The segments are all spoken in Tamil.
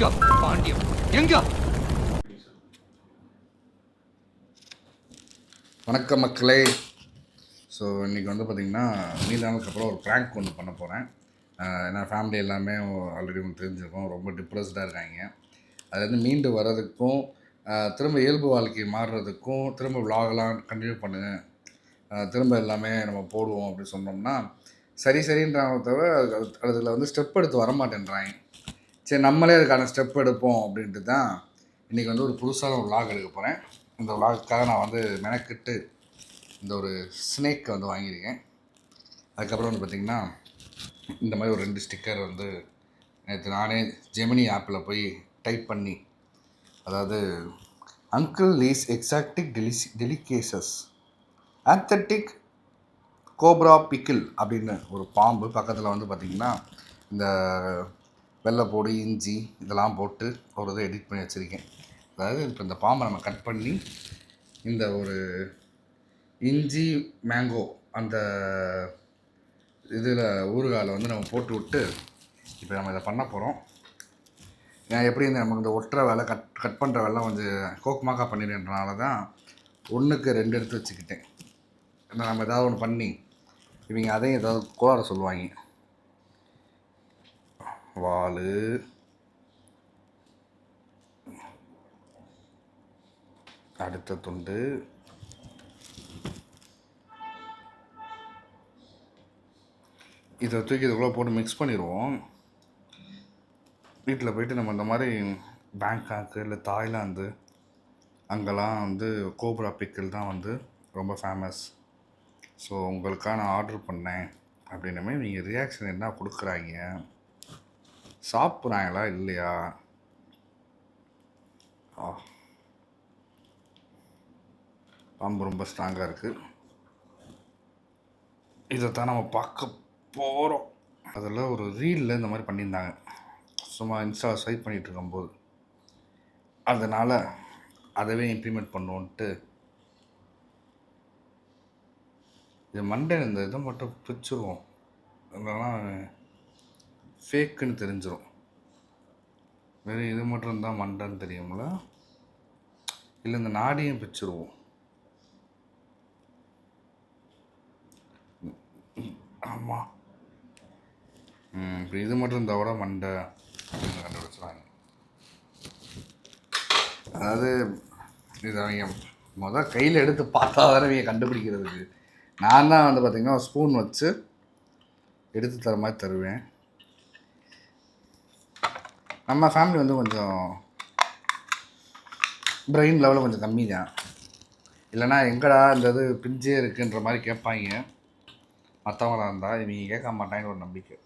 எங்க பாண்டியம் எங்க? வணக்கம் மக்களே. ஸோ இன்றைக்கி வந்து பார்த்திங்கன்னா நீண்ட நாளுக்கு அப்புறம் ஒரு ப்ராங்க் ஒன்று பண்ண போகிறேன் ஏன்னா ஃபேமிலி எல்லாமே ஆல்ரெடி ஒன்று தெரிஞ்சிருக்கோம். ரொம்ப டிப்ரெஸ்டாக இருக்காங்க. அதுலேருந்து மீண்டு வர்றதுக்கும் திரும்ப இயல்பு வாழ்க்கை மாறுறதுக்கும் திரும்ப விலாகலாம் கண்டினியூ பண்ணுங்கள் திரும்ப எல்லாமே நம்ம போடுவோம் அப்படின்னு சொன்னோம்னா சரி சரின்றாங்க தவிர அது- அதில் வந்து ஸ்டெப் எடுத்து வரமாட்டேன்றாங்க. சரி நம்மளே அதுக்கான ஸ்டெப் எடுப்போம் அப்படின்ட்டு தான் இன்றைக்கி வந்து ஒரு புதுசான ஒரு லாக் எடுக்க போகிறேன் இந்த லாக்குக்காக நான் வந்து மெனக்கிட்டு இந்த ஒரு ஸ்னேக்கை வந்து வாங்கியிருக்கேன். அதுக்கப்புறம் வந்து பார்த்திங்கன்னா இந்த மாதிரி ஒரு ரெண்டு ஸ்டிக்கர் வந்து நேற்று நானே ஜெமினி ஆப்பில் போய் டைப் பண்ணி அதாவது Uncle Lee's exotic delis delicacies authentic cobra pickle அப்படின்னு ஒரு பாம்பு பக்கத்தில் வந்து பார்த்திங்கன்னா இந்த வெள்ளைப்பூடு இஞ்சி இதெல்லாம் போட்டு ஒரு இதை எடிட் பண்ணி வச்சுருக்கேன். அதாவது இப்போ இந்த பாம்பை நம்ம கட் பண்ணி இந்த ஒரு இஞ்சி மேங்கோ அந்த இதில் ஊறுகாயில் வந்து நம்ம போட்டு விட்டு இப்போ நம்ம இதை பண்ண போகிறோம் நான் எப்படி இந்த நமக்கு இந்த ஒட்டுற வேலை கட் கட் பண்ணுற வேலை கொஞ்சம் கோக்குமாக்கா பண்ணிடுறதுனால தான் ஒன்றுக்கு ரெண்டு எடுத்து வச்சுக்கிட்டேன். நம்ம ஏதாவது ஒன்று பண்ணி இவங்க அதையும் ஏதாவது கோளாறு சொல்லுவாங்க. வால். அடுத்த துண்டு. இதை தூக்கி இதுக்குள்ளே போட்டு மிக்ஸ் பண்ணிடுவோம். வீட்டில் போயிட்டு நம்ம இந்த மாதிரி பேங்காக்கு இல்லை தாய்லாந்து அங்கெல்லாம் வந்து கோப்ரா பிக்கிள் தான் வந்து ரொம்ப ஃபேமஸ் ஸோ உங்களுக்காக நான் ஆர்டர் பண்ணேன். அப்படின்னுமே நீங்கள் ரியாக்ஷன் என்ன கொடுக்குறாங்க? சாப்பிட்றாங்களா இல்லையா? ஆ. பாம்பு ரொம்ப ஸ்ட்ராங்காக இருக்குது இதைத்தான் நம்ம பார்க்க போகிறோம் அதில் ஒரு ரீலில் இந்த மாதிரி பண்ணியிருந்தாங்க. சும்மா இன்ஸ்டா ஸ்வைப் பண்ணிகிட்டு இருக்கும்போது. அதனால் அதவே இம்ப்ளிமெண்ட் பண்ணுவோன்ட்டு. இது மண்டே இந்த இதை மட்டும் பிரிச்சுருவோம் இல்லைன்னா ஃபேக்குன்னு தெரிஞ்சிடும் வெறும் இது மட்டும் மண்டன்னு மண்டைன்னு தெரியும்ல? இல்லை இந்த நாடியும் பிச்சிருவோம். ஆமாம் ம் இப்போ இது மட்டும் இருந்தால் கூட மண்டை அப்படின்னு கண்டுபிடிச்சிடுவாங்க அதாவது இது அவங்க மொதல் கையில் எடுத்து பார்த்தா தானே இவங்க கண்டுபிடிக்கிறதுக்கு. நான் தான் வந்து பார்த்திங்கன்னா ஸ்பூன் வச்சு எடுத்து தர மாதிரி தருவேன். நம்ம ஃபேமிலி வந்து கொஞ்சம் பிரெயின் லெவலில் கொஞ்சம் கம்மி தான் இல்லைன்னா எங்கடா இந்த இது பிஞ்சே இருக்குன்ற மாதிரி கேட்பாங்க. மற்றவங்களாக இருந்தால் இவங்க கேட்க மாட்டாங்கன்னு ஒரு நம்பிக்கை.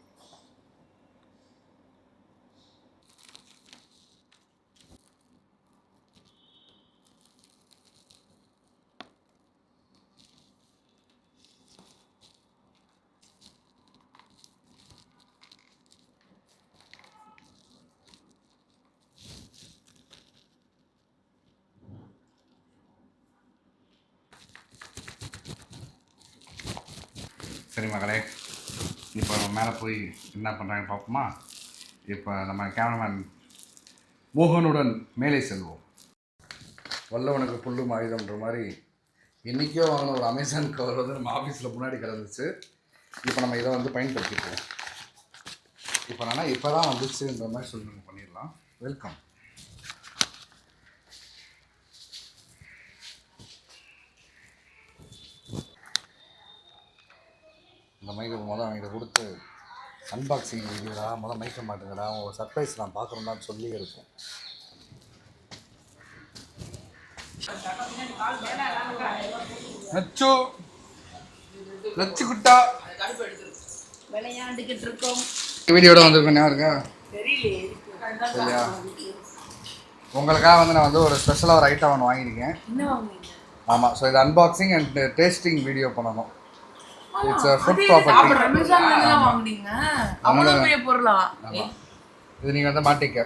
சரி மகளே இப்போ நம்ம மேலே போய் என்ன பண்ணுறாங்கன்னு பார்ப்போமா? இப்போ நம்ம கேமராமேன் மோகனுடன் மேலே செல்வோம். வல்லவனுக்கு புல்லும் ஆயுதம்ன்ற மாதிரி இன்றைக்கோ வாங்கின ஒரு அமேசான் கவர் வந்து நம்ம ஆஃபீஸில் முன்னாடி கிடந்துச்சு. இப்போ நம்ம இதை வந்து பயன்படுத்திக்குவோம் இப்போ நான் இப்போ தான் வந்துச்சுன்ற மாதிரி சொல்லி நம்ம பண்ணிடலாம். வெல்கம் இந்த மைக்கை முதல் அவங்ககிட்ட கொடுத்து அன்பாக்சிங் வீடியோடா முதல் மைக்க மாட்டேங்கடா உங்கள் சர்ப்ரைஸ் நான் பார்க்கணும்னு சொல்லி இருக்கும் நச்சு நச்சு குட்டா விளையாண்டுக்கிட்டு இருக்கோம் வீடியோட இருக்கா? தெரியலையே சரியா. உங்களுக்காக வந்து நான் வந்து ஒரு ஸ்பெஷலாக ஒரு ஐட்டம் ஒன்று வாங்கியிருக்கேன். ஆமாம் ஸோ இது அன்பாக்சிங் அண்ட் டேஸ்டிங் வீடியோ பண்ணணும். இட்ஸ் அ ஃபுட் ப்ராப்பர்ட்டி அமேசான்ல தான் வாங்குனீங்க அவ்வளவு பெரிய பொருளா? இது நீங்கள் வந்து மாட்டிக்க.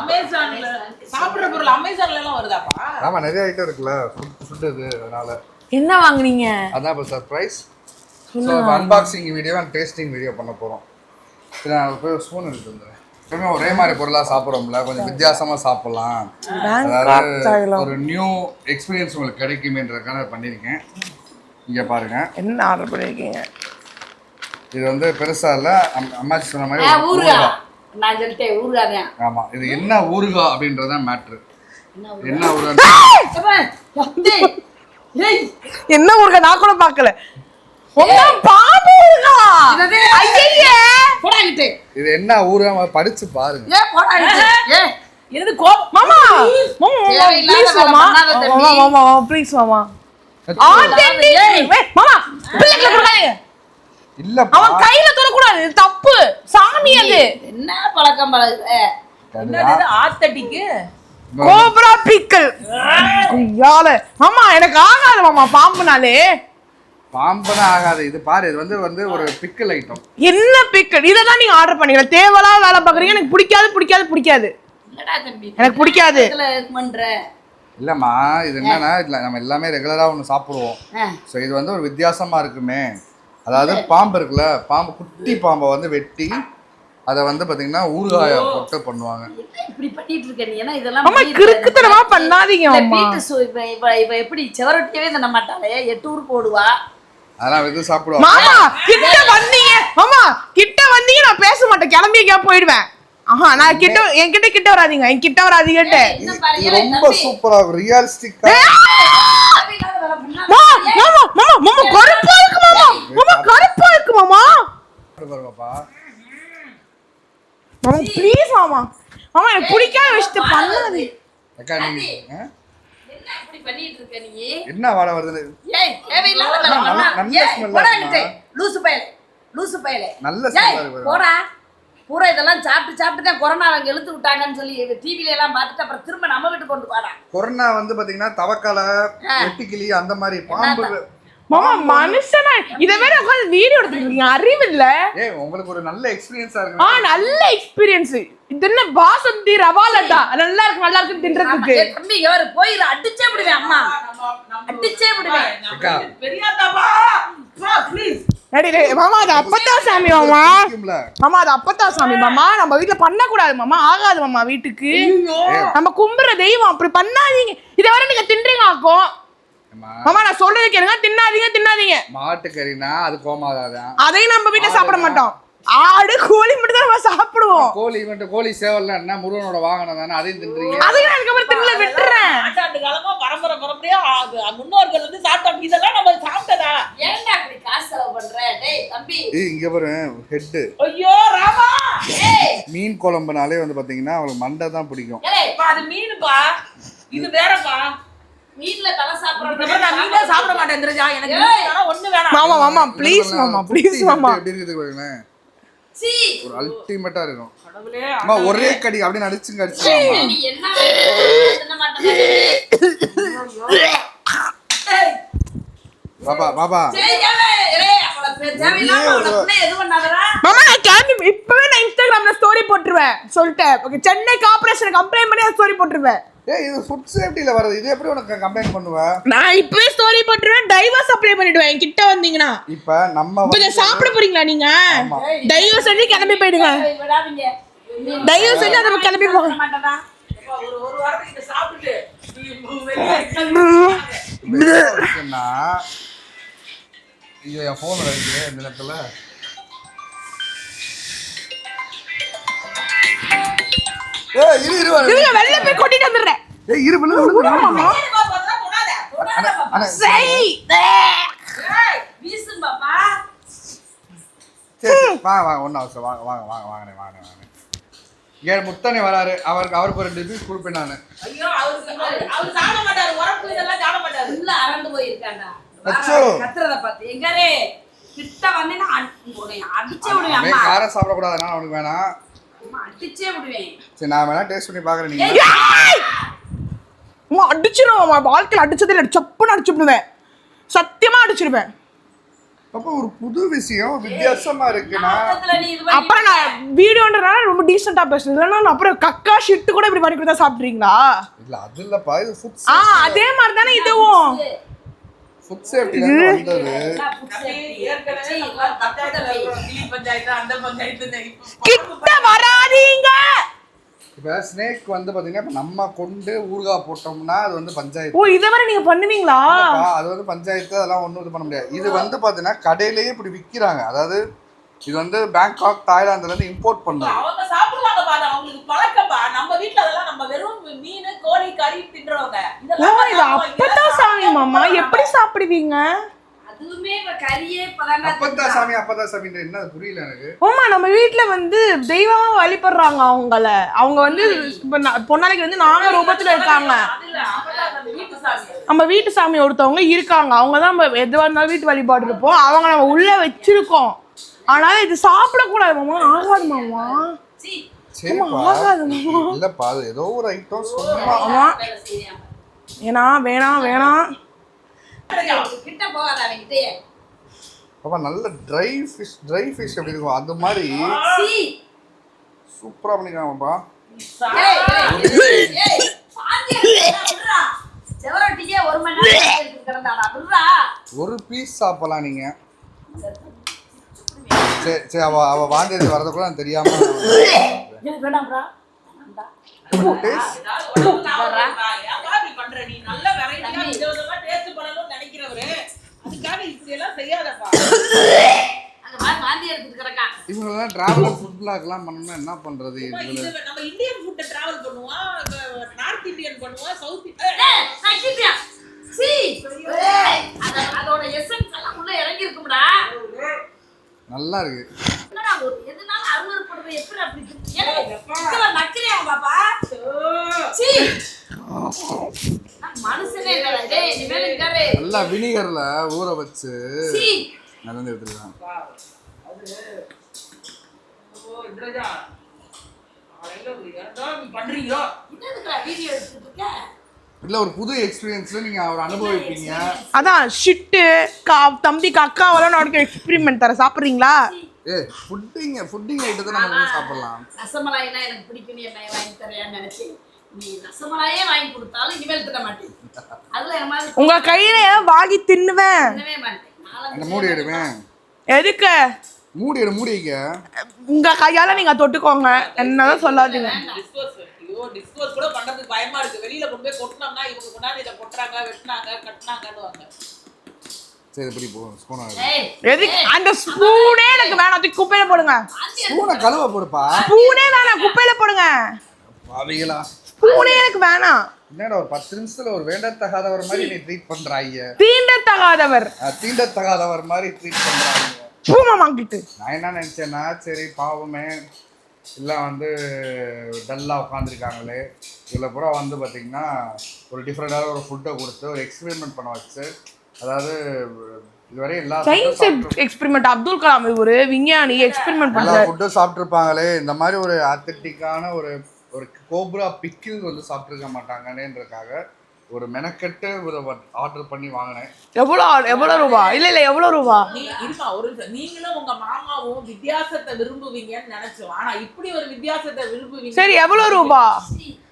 அமேசான்ல சாப்பிடுற பொருள் அமேசான்ல எல்லாம் வருதாப்பா? ஆமாம் நிறைய ஐட்டம் இருக்குல்ல. ஃபுட் ஃபுட் இது அதனால. என்ன வாங்குனீங்க? அதான் இப்போ surprise so unboxing video and tasting video பண்ண போகிறோம் இது நான் போய் ஒரு ஸ்பூன் எடுத்து வந்துடுறேன். எப்பவுமே ஒரே மாதிரி பொருளாக சாப்பிட்றோம்ல. கொஞ்சம் வித்தியாசமாக சாப்பிடலாம். அதாவது ஒரு நியூ எக்ஸ்பீரியன்ஸ் உங்களுக்கு கிடைக்குமேன்றதுக்காக பண்ணியிருக்கேன். இங்கே பாருங்க. என்ன ஆர்டர் பண்ணிருக்கீங்க? இது வந்து பெருசாக இல்லை அம்மாச்சி சொன்ன மாதிரி ஊறுகாய். நான் சொல்லிட்டேன் ஊறுகாய் தான். ஆமா இது என்ன ஊறுகா அப்படின்றதான் மேட்ரு என்ன ஏய், என்ன ஊருக்கா நான் கூட பார்க்கல. இது என்ன ஊறுகா? படிச்சு பாருங்க. மாமா மாமா மாமா ப்ளீஸ் மாமா. மாமா பிள்ளைகளை கொடுக்காதீங்க இல்லப்பா. அவன் கையில தொடக்கூடாது தப்பு. சாமி அது. என்ன பழக்கம் கோப்ரா பிக்கல். யால மாமா எனக்கு ஆகாது மாமா பாம்புனாலே. பாம்பனா ஆகாது. இது பாரு இது வந்து வந்து ஒரு பிக்கல் ஐட்டம் என்ன பிக்கல்? இதை தான் நீங்க ஆர்டர் பண்ணீங்க தேவையில்லாத வேலை பாக்குறீங்க எனக்கு பிடிக்காது பிடிக்காது பிடிக்காது. எனக்கு பிடிக்காது. பண்ற? இல்லம்மா இது என்னன்னா இதுல நம்ம எல்லாமே ரெகுலரா ஒன்று சாப்பிடுவோம். ஸோ இது வந்து ஒரு வித்தியாசமா இருக்குமே. அதாவது பாம்பு இருக்குல்ல பாம்பு குட்டி பாம்பை வந்து வெட்டி அதை வந்து பாத்தீங்கன்னா ஊறுகாய போட்டு பண்ணுவாங்க. இப்படி பண்ணிட்டு இருக்க நீ? ஏன்னா இதெல்லாம் மாமா பண்ணிருக்க. கிறுக்குத்தனமா பண்ணாதீங்க இந்த மாமா வீட்டு சு- இப்ப இப்ப இப்ப எப்படி செவரொட்டியவே தண்ண மாட்டாளே எட்டு ஊர் போடுவா. அதெல்லாம் இது சாப்பிடுவாங்க மாமா கிட்ட வந்தீங்க. மாமா கிட்ட வந்தீங்க நான் பேச மாட்டேன். கிளம்பி எங்கேயா போயிடுவேன். ஆஹா நான் கிட்ட என்கிட்ட கிட்ட வராதீங்க. என் கிட்ட ரொம்ப சூப்பரா ரியலிஸ்டிக்கா. மாமா மாமா மாமா மாமா கருப்பா இருக்கு மாமா. மாமா கருப்பா இருக்கு மாமா. பாப்பா மாமா ப்ளீஸ் மாமா. மாமா எனக்கு பிடிக்காத விஷயத்த பண்ணாது அக்கா நீங்க ஆ? என்ன இப்படி பண்ணிட்டு இருக்க நீ? என்ன வாடை வருது நல்ல-. லூசு பயலே லூசு பயலே. நல்ல இருக்கு. போடா. பூரா இதெல்லாம் சாப்பிட்டு சாப்பிட்டு தான் கொரோனா அவங்க இழுத்து விட்டாங்கன்னு சொல்லி டிவில எல்லாம் பார்த்துட்டு அப்புறம் திரும்ப நம்ம வீட்டுக்கு கொண்டு போறா. கொரோனா வந்து பாத்தீங்கன்னா தவக்கலை வெட்டுக்கிளி அந்த மாதிரி பாம்பு மாமா மனுஷனா? இதை வேற உட்காந்து வீடியோ எடுத்துருக்கீங்க அறிவு இல்ல ஏய் உங்களுக்கு ஒரு நல்ல எக்ஸ்பீரியன்ஸா ஆ இருக்கு நல்ல எக்ஸ்பீரியன்ஸ் இது என்ன பாசந்தி ரவா லட்டா நல்லா இருக்கு நல்லா இருக்குன்னு தின்றதுக்கு. தம்பி இவரு போயிரு அடிச்சே விடுவேன் அம்மா. அடிச்சே விடுவேன். அக்கா. பெரியாத்தாப்பா ப்ளீஸ் மாமா அது அப்பத்தா சாமி மாமா. மாமா அது அப்பத்தா சாமி மாமா. நம்ம வீட்ல பண்ண கூடாது மாமா. ஆகாது மாமா வீட்டுக்கு. நம்ம கும்புற தெய்வம் அப்படி பண்ணாதீங்க. இதை வர நீங்க தின்றீங்க ஆக்கும் அம்மா, மாமா நான் சொல்றது கேளுங்க. தின்னாதீங்க தின்னாதீங்க. மாட்டுக்கறினா அது கோமாதாதான் அதையும் நம்ம வீட்ல சாப்பிட மாட்டோம். ஆடு கோழி மட்டும் தான் நம்ம சாப்பிடுவோம். கோழி மட்டும் கோழி சேவல்லாம் என்ன? முருகனோட வாகனம் தானே? அதையும் தின்றீங்க. அதையும் நான் அதுக்கப்புறம் தின்னல விட்டுறேன். ஆண்டாண்டு காலமா பரம்பரை பரம்பரையா முன்னோர்கள் வந்து சாப்பிட்டோம் இதெல்லாம் நம்ம சாப்பிட்டதா? ஏன்டா அப்படி காசு செலவு பண்ற டேய் தம்பி. இங்க பாரு ஹெட்டு ஐயோ ராமா! ஏய். மீன் குழம்புனாலே வந்து பாத்தீங்கன்னா அவளுக்கு மண்டை தான் பிடிக்கும். அது மீனுப்பா. இது வேறப்பா. வீட்ல தலை மாதிரி நான் மீனே சாப்பிட மாட்டேன் எனக்கு ஒண்ணு வேணாம். மாமா மாமா ப்ளீஸ் மாமா ப்ளீஸ் மாமா. எப்படி இருக்குது ஒரு அல்டிமேட்டா இருக்கும். கடவுளே அம்மா ஒரே கடி அப்படியே அடிச்சு நீ என்ன என்ன மாட்டேன். பாபா பாபா மாமா இப்பவே நான் இன்ஸ்டாகிராம்ல ஸ்டோரி போட்டுருவேன். சொல்லிட்டேன். சென்னை கார்பரேஷன் கம்ப்ளைண்ட் பண்ணி ஸ்டோரி போட்டுருவேன். ஏய் இது ஃபுட் சேஃப்டில வருது இது எப்படி உனக்கு கம்ப்ளைண்ட் பண்ணுவ? நான் இப்பவே ஸ்டோரி போட்டுருவேன். டைவர்ஸ் அப்ளை பண்ணிடுவேன். கிட்ட வந்தீங்கன்னா. இப்ப நம்ம இப்ப சாப்பிட போறீங்களா நீங்க. தயவு செஞ்சு கிளம்பி போயிடுங்க. தயவு செஞ்சு அதை கிளம்பி இருக்குன்னா ஐயோ என் ஃபோன் இருக்கு இந்த நேரத்துல. ஏய் இரு இரு. இருங்க வெளில போய் கொட்டிட்டு ஏய் இரு பாப்பா. சரி சரி, வாங்க வாங்க ஒன்றும் அவசரம் வாங்க வாங்க வாங்க வாங்க வாங்க வாங்க இங்கே முத்தனை வராரு. அவருக்கு அவருக்கு ஒரு ரெண்டு பீஸ் கொடுப்பேன் நான். ஐயோ அவருக்கு அவரு- சாப்பிட மாட்டாரு. உரப்பு இதெல்லாம் சாப்பிட மாட்டாரு. உள்ள அரண்டு போயிருக்காண்டா. அச்சோ. கத்துறத பார்த்து. எங்காரே கிட்ட வந்தேன்னா அடி- உன்னை அடிச்சே விடுவேன் அவன் அம்மா. காரம் சாப்பிடக்கூடாதுனா அவனுக்கு வேணாம். அடிச்சே விடுவேன். சரி நான் வேணா டேஸ்ட் பண்ணி பார்க்குறேன் நீங்கள் அம்மா அடிச்சிருவேன் வாழ்க்கையில் அடிச்சதே இல்லை சப்புன்னு அடிச்சுடுவேன் சத்தியமா அடிச்சிருவேன். அப்போ ஒரு புது விஷயம் வித்தியாசமா இருக்குண்ணா அப்புறம் நான் வீடியோன்றனால ரொம்ப டீசெண்டா பேசுறேன் இல்லைன்னா நான் அப்புறம் கக்கா ஷிட்டு கூட இப்படி பண்ணி கொடுத்தா சாப்பிட்றீங்களா இல்ல அது இல்லப்பா இது ஃபுட் ஆ அதே மாதிரி தானே இதுவும் ஃபுட் சேஃப்டிலேருந்து வந்தது. கிட்ட வராதீங்க. இப்போ ஸ்னேக் வந்து பார்த்தீங்கன்னா இப்போ நம்ம கொண்டு ஊறுகாய் போட்டோம்னா அது வந்து பஞ்சாயத்து. ஓ இதை வரை நீங்க பண்ணுவீங்களா? அது வந்து பஞ்சாயத்து அதெல்லாம் ஒன்றும் இது பண்ண முடியாது. இது வந்து பார்த்தீங்கன்னா கடையிலேயே இப்படி விற்கிறாங்க அதாவது இது வந்து பேங்காக் தாய்லாந்துல இருந்து இம்போர்ட் பண்ணது. அவங்க சாப்பிடுவாங்க பாரு அவங்களுக்கு பழக்கப்பா நம்ம வீட்ல அதெல்லாம் நம்ம வெறும் மீன் கோழி கறி தின்றவங்க. ஓ இதெல்லாம் இது அப்பதான் சாமி மாமா. எப்படி சாப்பிடுவீங்க? அதுவுமே இப்ப கறியே இப்பதான்டா அப்பத்தா சாமி அப்பத்தா சாமின்ற என்ன அது புரியல எனக்கு. ஆமா நம்ம வீட்ல வந்து தெய்வமா வழிபடுறாங்க அவங்கள. அவங்க வந்து இப்ப பொன்னாளைக்கு வந்து நாக ரூபத்துல இருக்காங்க. அப்பதான் நம்ம வீட்டு சாமி. நம்ம வீட்டு சாமி ஒருத்தவங்க இருக்காங்க. அவங்க தான் நம்ம எதுவாக இருந்தாலும் வீட்டு வழிபாடு இருப்போம். அவங்க நம்ம உள்ள வச்சிருக்கோம். ஆனால இது சாப்பிடக்கூடாது மாமா. ஆகாது மாமா. இல்லப்பா அது ஏதோ ஒரு ஐட்டம் சும்மா. ஏன்னா வேணாம் வேணாம். அப்பா நல்ல ட்ரை ஃபிஷ் ட்ரை ஃபிஷ் எப்படி இருக்கும் அது மாதிரி சீ. சூப்பரா பண்ணிருக்காங்கப்பா ஒரு பீஸ் சாப்பிடலாம் நீங்க சரி சரி அவ அவ வாந்தி வரத கூட தெரியாம எனக்கு வேண்டாம்டா. இவங்கெல்லாம் டிராவலர் ஃபுட் பிளாக்லாம் பண்ணணும்னா என்ன பண்றது நம்ம இந்தியன் ஃபுட்டை travel பண்ணுவோம், இப்ப நார்த் இந்தியன் பண்ணுவோம், சவுத் அத- அதோட essence எல்லாம் உள்ள இறங்கி இருக்கும்டா. நல்லா இருக்கு. அருவருப்படுறது எப்படி அப்படி திரு- ஏய், இதுல நக்கிறியா பாப்பா? சீ. நான் மனுஷனே இல்லடா. டேய், இனிமேல் இருக்காரு. நல்லா வினிகர்ல ஊற வச்சு. நடந்து இருக்க? இல்ல ஒரு புது எக்ஸ்பீரியன்ஸ்ல நீங்க அவர் அனுபவிப்பீங்க அதான் ஷிட்டு கா தம்பிக்கு அக்காவெல்லாம் நடக்க எக்ஸ்பெரிமெண்ட் தர சாப்பிட்றீங்களா ஏ ஃபுட்டிங் ஃபுட்டிங் ஐட்டத்தை நம்ம வந்து சாப்பிடலாம். ரசமலாய்னா எனக்கு பிடிக்கும் என்ன வாங்கி தரையான்னு நினைச்சேன் நீ ரசமலாயே வாங்கி கொடுத்தாலும் இனிமேல் திட்ட மாட்டேன். அதுல என் மாதிரி உங்க கையில வாங்கி தின்னுவேன். தின்னவே மாட்டேன். மூடி எடுவேன் எதுக்கு? மூடி எடு மூடி வைக்க. உங்க கையால நீங்க தொட்டுக்கோங்க. என்னதான் சொல்லாதீங்க. ஐயோ, discourse கூட பண்றதுக்கு பயமா இருக்கு. வெளியில கொண்டு போய் கொட்டினோம்னா இவங்க கொண்டாந்து இதை கொட்டுறாங்க வெட்டினாங்க கட்டினாங்கன்னு சரி இப்படி போ ஸ்பூன் ஏய், எதுக்கு? அந்த ஸ்பூனே எனக்கு வேணாம். தூக்கி குப்பையில போடுங்க. ஸ்பூனை கழுவ போடுப்பா. ஸ்பூனே வேணாம். குப்பையில போடுங்க. பாவிகளா. ஸ்பூனே எனக்கு வேணாம். என்னடா ஒரு பத்து நிமிஷத்துல ஒரு வேண்டத்தகாதவர் மாதிரி நீ ட்ரீட் பண்றாங்க தீண்டத்தகாதவர். தீண்டத்தகாதவர் மாதிரி ட்ரீட் பண்றாங்க பூமா வாங்கிட்டு நான் என்ன நினைச்சேன்னா சரி பாவமே. எல்லாம் வந்து டல்லாக உட்காந்துருக்காங்களே இதில் பூரா வந்து பார்த்தீங்கன்னா ஒரு டிஃப்ரெண்டான ஒரு ஃபுட்டை கொடுத்து ஒரு எக்ஸ்பெரிமெண்ட் பண்ண வச்சு அதாவது இதுவரை எல்லா சயின்ஸ் எக்ஸ்பெரிமெண்ட் அப்துல் கலாம் இவரு விஞ்ஞானி எக்ஸ்பெரிமெண்ட் எல்லா பண்றாரு. ஃபுட்டும் சாப்பிட்ருப்பாங்களே இந்த மாதிரி ஒரு அத்தட்டிக்கான ஒரு ஒரு கோப்ரா பிக்கிள் வந்து சாப்பிட்ருக்க மாட்டாங்கன்றதுக்காக ஒரு மெனக்கெட்டு ஒரு ஆர்டர் பண்ணி வாங்கினேன். எவ்வளோ எவ்வளோ ரூபா? இல்ல இல்ல எவ்வளோ ரூபா? ஒரு நிமிஷம். நீங்களும் உங்க மாமாவும் வித்தியாசத்தை விரும்புவீங்கன்னு நினைச்சோம் ஆனா இப்படி ஒரு வித்தியாசத்தை விரும்புவீங்க. சரி எவ்வளோ ரூபா?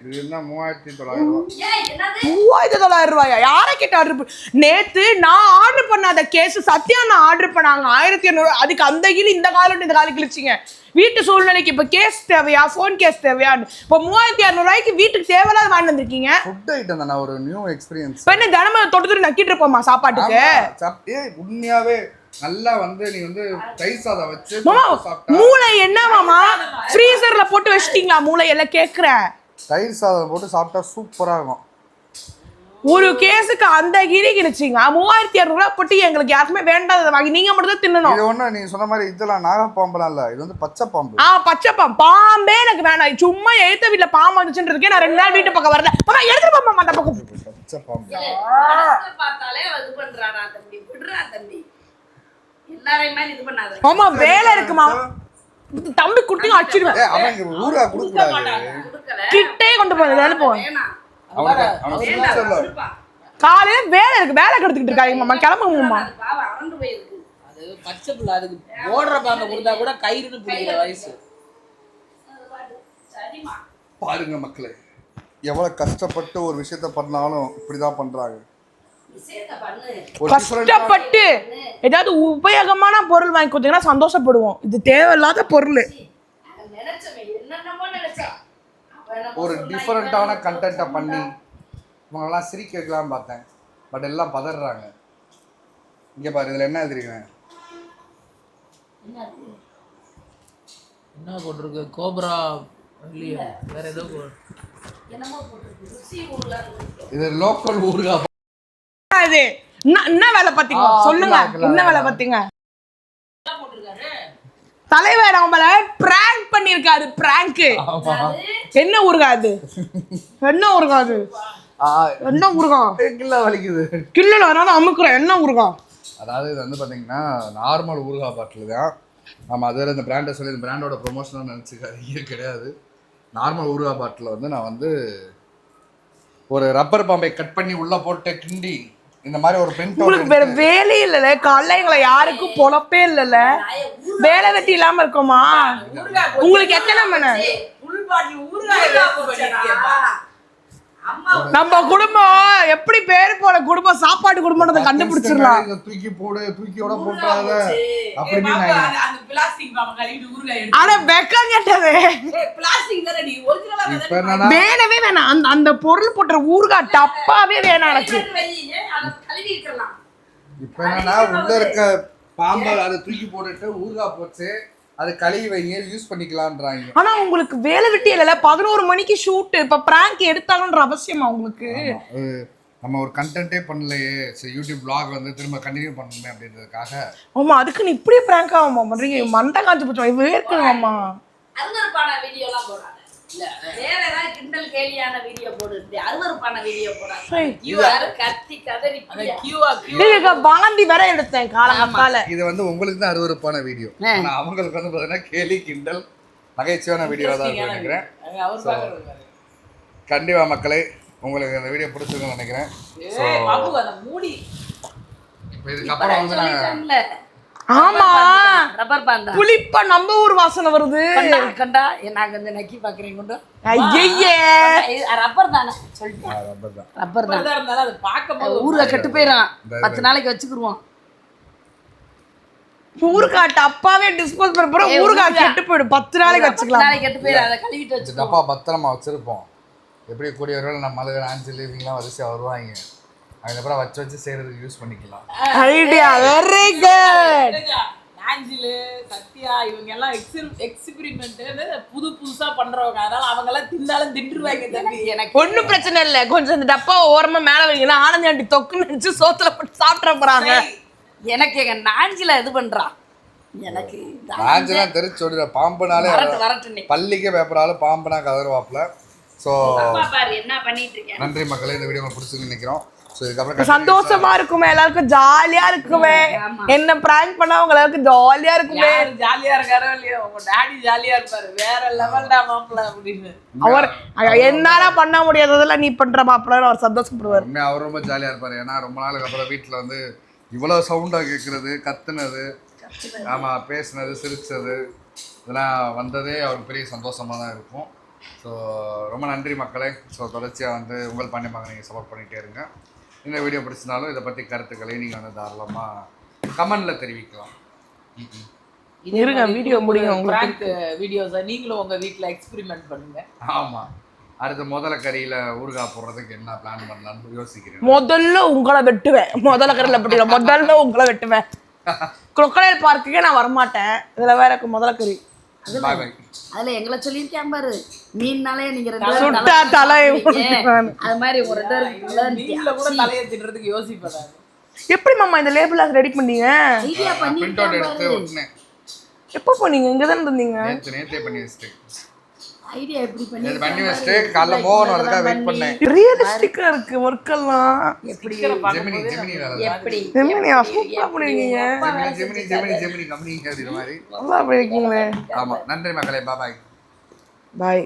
இது இருந்தால் மூவாயிரத்தி தொள்ளாயிரம் ரூபா ஏய், என்னது? மூவாயிரத்தி தொள்ளாயிரம் ரூபாயா? யாரை கேட்டு ஆர்டர் நேத்து நான் ஆர்டர் பண்ணாத கேஸ் சத்யா நான் ஆர்டர் பண்ணாங்க. ஆயிரத்தி இரநூறு அதுக்கு அந்த கிளி இந்த காலம் இந்த காலம் கிழிச்சிங்க. வீட்டு சூழ்நிலைக்கு இப்போ கேஸ் தேவையா? ஃபோன் கேஸ் தேவையான்னு. இப்போ மூவாயிரத்தி இரநூறுவாய்க்கு வீட்டுக்கு தேவையில்லாத வாங்கிட்டு வந்திருக்கீங்க. ஃபுட் ஐட்டம் தானே ஒரு நியூ எக்ஸ்பீரியன்ஸ் இப்போ என்ன தினமும் தொட்டு தொட்டு நக்கிட்டு இருப்போமா சாப்பாட்டுக்கு? ஏய் உண்மையாவே நல்லா வந்து நீ வந்து தயிர் சாதம் வச்சு மூளை என்ன மாமா? ஃப்ரீசர்ல போட்டு வச்சிட்டீங்களா மூளை? எல்லாம் கேக்குறேன். தயிர் சாதம் போட்டு சாப்பிட்டா சூப்பரா இருக்கும். ஒரு கேஸுக்கு அந்த கிரி கிழிச்சிங்க மூவாயிரத்தி இரநூறுவா போட்டு எங்களுக்கு யாருக்குமே வேண்டாததை வாங்கி நீங்க மட்டும் தான் தின்னணும். இது ஒண்ணு நீ சொன்ன மாதிரி இதெல்லாம் நாகப்பாம்புலாம் இல்ல. இது வந்து பச்சை பாம்பு. ஆ பச்சை பாம்பு. பாம்பே எனக்கு வேணாம். சும்மா எழுத்த வீட்டுல பாம்பு வந்துச்சுன்றதுக்கே நான் ரெண்டு நாள் வீட்டு பக்கம் வரல. மாமா எடுத்துட்டு போமா அந்த பக்கம். பச்சை பாம்பு. பார்த்தாலே அவ இது பண்றாடா தம்பி? விடுறா தம்பி. எல்லாரையும் மாதிரி இது பண்ணாத. மாமா வேலை இருக்குமா? தம்பி குட்டியும் அடிச்சிடுவேன். இங்க ஊரா கொடுக்க கிட்டே கொண்டு போய் கொடுப்பா. காலையில வேலை இருக்கு வேலை கெடுத்துக்கிட்டு இருக்காங்க மாமா கிளம்புங்க மாமா அது பாவம் அரண்டு போயிருக்கு. அது பச்சை புள்ள அதுக்கு ஓடுற பாங்க கொடுத்தா கூட கயிறுன்னு புரியுற வயசு. பாருங்க மக்களே எவ்வளவு கஷ்டப்பட்டு ஒரு விஷயத்த பண்ணாலும் இப்படிதான் பண்றாங்க. கஷ்டப்பட்டு ஏதாவது உபயோகமான பொருள் வாங்கி கொடுத்தீங்கன்னா சந்தோஷப்படுவோம். இது தேவையில்லாத பொருள். ஒரு இவன் கண்டென்ட்டை பண்ணி இவங்கெல்லாம் சிரிக்க வைக்கலாம்னு பார்த்தேன். பட் எல்லாம் பதறாங்க. இங்கே பாரு இதில் என்ன என்னது? என்ன போட்டிருக்கு? கோப்ரா இல்லையா? வேற ஏதோ போ- என்னமோ போட்டிருக்கு. ருசி ஊர்ல இது லோக்கல் ஊறுகாய் அது என்ன வேலை பார்த்தீங்க சொல்லுங்க. என்ன வேலை. பார்த்தீங்க தலைவர் நம்மள பிராங்க் பண்ணிருக்காரு பிராங்க் என்ன ஊருகா அது? என்ன ஊருகா அது? என்ன ஊருகா? கில்ல வலிக்குது. கில்லல அதனால அமுக்குறேன். என்ன ஊருகா? அதாவது இது வந்து பார்த்தீங்கன்னா நார்மல் ஊறுகாய் பாட்டில் தான். ஆமாம் அது வேறு இந்த பிராண்டை சொல்லி இந்த பிராண்டோட ப்ரொமோஷனாக நினச்சிக்காதீங்க. கிடையாது. நார்மல் ஊறுகாய் பாட்டில் வந்து நான் வந்து ஒரு ரப்பர் பாம்பை கட் பண்ணி உள்ளே போட்டு கிண்டி இந்த மாதிரி ஒரு பிரிண்ட் உங்களுக்கு வேற வேலையே இல்லைல்ல. காலைல எங்களை யாருக்கும் பொழப்பே இல்லைல்ல. வேலை வெட்டி இல்லாம இருக்கோமா? உங்களுக்கு எத்தனை மணி? நம்ம குடும்பம் எப்படி பேர் போல குடும்பம் சாப்பாடு குடும்பம் கண்டுபிடிச்சிடலாம். தூக்கி போடு தூக்கியோட போட்டுறாத ஏய், அப்படி பாப்பா, நான் அந்த- அந்த plastic பாப்பா கழுவிட்டு ஊறுகாய் எடுத்து- ஆனா வெக்கம் கெட்டது. வேணவே வேணாம். அந்த அந்த பொருள் போட்ட ஊறுகாய் டப்பாவே வேணாம் எனக்கு. இப்போ என்னன்னா உள்ள இருக்க பாம்பை அதை தூக்கி போட்டுட்டு ஊறுகாய் போச்சு அது கழுவி வைங்க யூஸ் பண்ணிக்கலான்றாங்க ஆனா உங்களுக்கு வேலை வெட்டி இல்லைல்ல? பதினோரு மணிக்கு ஷூட் இப்ப பிராங்க் எடுத்தாங்கன்ற அவசியமா உங்களுக்கு? ஆமா. நம்ம ஒரு கண்டென்ட்டே பண்ணலையே. சரி யூடியூப் vlog வந்து திரும்ப கண்டினியூ பண்ணணுமே அப்படின்றதுக்காக. ஆமா அதுக்கு நீ இப்படியே பிராங்க் ஆகுமா பண்றீங்க மண்டை காஞ்சு போச்சோம் வேர்க்கணுமாம்மா அருவருப்பான வேற ஏதாவது கிண்டல் கேலியான வீடியோ போடு. இப்படி அருவருப்பான வீடியோ அந்த நீங்க வாந்தி வேற எடுத்தேன் இது வந்து உங்களுக்கு தான் அருவருப்பான வீடியோ அவங்களுக்கு வந்து பார்த்தீங்கன்னா கேலி கிண்டல் நகைச்சுவையான வீடியோ தான் நினைக்கிறேன். கண்டிப்பா மக்களே உங்களுக்கு இந்த வீடியோ பிடிச்சிருக்குன்னு நினைக்கிறேன். அந்த இதுக்கப்புறம் வந்து ஆமா. ரப்பர் பாந்தா. புளிப்பா நம்ம ஊர் வாசனை வருது. கண்டா கண்டா. நான் கொஞ்சம் நக்கி பாக்குறேன் கொண்டு ஐயே ரப்பர் தானே? சொல்லிட்டேன் ரப்பர் தான். ரப்பர் தான். இருந்தாலும் அது பார்க்கும்போது ஊர்ல கெட்டு போயிடும் பத்து நாளைக்கு வச்சுக்கிருவோம். ஊறுகாட்டு அப்பாவே டிஸ்போஸ் பண்ண போற ஊறுகாய் கெட்டு போயிடும். பத்து நாளைக்கு வச்சுக்கலாம். நாளைக்கு கெட்டு போயிடும் அதை கழுவிட்டு வச்சுக்கோ டப்பா பத்திரமா வச்சிருப்போம். எப்படி கூடிய வரையில் நம்ம மலர் ஆஞ்சல் இவங்கலாம் வரிசையாக வருவாங்க. அதுக்கப்புறம் வச்சு வச்சு செய்கிறதுக்கு யூஸ் பண்ணிக்கலாம். Idea very good. Nanjil Sathya இவங்க எல்லாம் எக்ஸ்பிரிமெண்ட் புது புதுசா பண்றவங்க. அதனால அவங்க எல்லாம் தின்னாலும் தின்றுவாங்க தம்பி. எனக்கு ஒண்ணும் பிரச்சனை இல்ல. கொஞ்சம் இந்த டப்பா ஓரமா மேல வைங்களா ஆனந்தி ஆண்டி தொக்கு நினைச்சு சோத்துல போட்டு சாப்பிட போறாங்க. எனக்கு எங்க நாஞ்சில இது பண்றா. எனக்கு இந்த ஆஞ்சலாம் தெரிச்சு சொல்லிடுற பாம்புனாலே வரட்டு வரட்டு நீ. பள்ளிக்கே பேப்பராலும் பாம்புனா கதறுவாப்புல ஸோ என்ன பண்ணிட்டு இருக்கேன்? நன்றி மக்களே இந்த வீடியோ பிடிச்சிருக்கு நினைக்கிறோம். சந்தோஷமா இருக்குமே எல்லாருக்கும் ஜாலியா இருக்குமே. ஆமா. என்ன பிராங்க் பண்ணா அவங்க எல்லாருக்கும் ஜாலியா இருக்குமே. ஜாலியா இருக்காரோ இல்லையோ உங்க டாடி ஜாலியா இருப்பாரு. வேற லெவல்டா மாப்பிள்ள அப்படின்னு. அவர் என்னால பண்ண முடியாததெல்லாம் நீ பண்ற மாப்பிள்ள அவர் சந்தோஷப்படுவார். அவர் ரொம்ப ஜாலியாக இருப்பார். ஏன்னா ரொம்ப நாளுக்கு அப்புறம் வீட்டில் வந்து இவ்வளோ சவுண்டாக கேட்குறது கத்துனது ஆமாம் பேசுனது சிரிச்சது இதெல்லாம் வந்ததே அவருக்கு பெரிய சந்தோஷமாக தான் இருக்கும். ஸோ ரொம்ப நன்றி மக்களே. ஸோ தொடர்ச்சியாக வந்து உங்கள் பாண்டியமாக நீங்கள் சப்போர்ட் பண்ணிகிட்டே இருங்க. இந்த வீடியோ பிடிச்சினாலும் இதை பற்றி கருத்துக்களை நீங்கள் வந்து தாராளமாக கமெண்டில் தெரிவிக்கலாம். இருங்க, video முடியும் உங்களுக்கு. வீடியோஸ் நீங்களும் உங்க வீட்ல எக்ஸ்பெரிமெண்ட் பண்ணுங்க. ஆமாம் அடுத்து முதல கறியில் ஊறுகாய் போடுறதுக்கு என்ன பிளான் பண்ணலான்னு யோசிக்கிறேன் முதல்ல உங்களை வெட்டுவேன். முதல்ல கரையில பட்டியல முதல்ல உங்களை வெட்டுவேன். crocodile பார்க்குக்கே நான் வரமாட்டேன். இதுல வேற முதல்ல கறி. அதுல எங்களை சொல்லியிருக்கேன் பாரு. மீன்னாலே நீங்க ரெண்டு தலை. அது மாதிரி ஒரு ரெண்டு பேரும் நீங்கள கூட தலையை திட்டுறதுக்கு யோசிப்பதா? எப்படி மாமா இந்த லேபிள் ரெடி பண்ணீங்க? ஐடியா பிரிண்ட் அவுட் பண்ணிருக்கேன் எடுத்து பாரு. ஒட்டினேன் எப்போ போனீங்க? இங்க தான் இருந்தீங்க? நேற்று நேற்றே பண்ணி வச்சுட்டேன் ஐடியா எப்படி நேற்று பண்ணி பண்ணி வச்சுட்டு காலைல மோகன் வரதுக்காக வெயிட் பண்ணேன். ரியலிஸ்டிக்கா இருக்கு எல்லாம் எப்படி? ஜெமினி ஜெமினி வேலை தான். எப்படி? ஜெமினி சூப்பரா பண்ணிருக்கீங்க. Gemini Gemini Gemini Gemini company அப்படிங்கிற மாதிரி. நல்லா பண்ணிருக்கீங்களே. ஆமா நன்றி மக்களே பாய் பாய்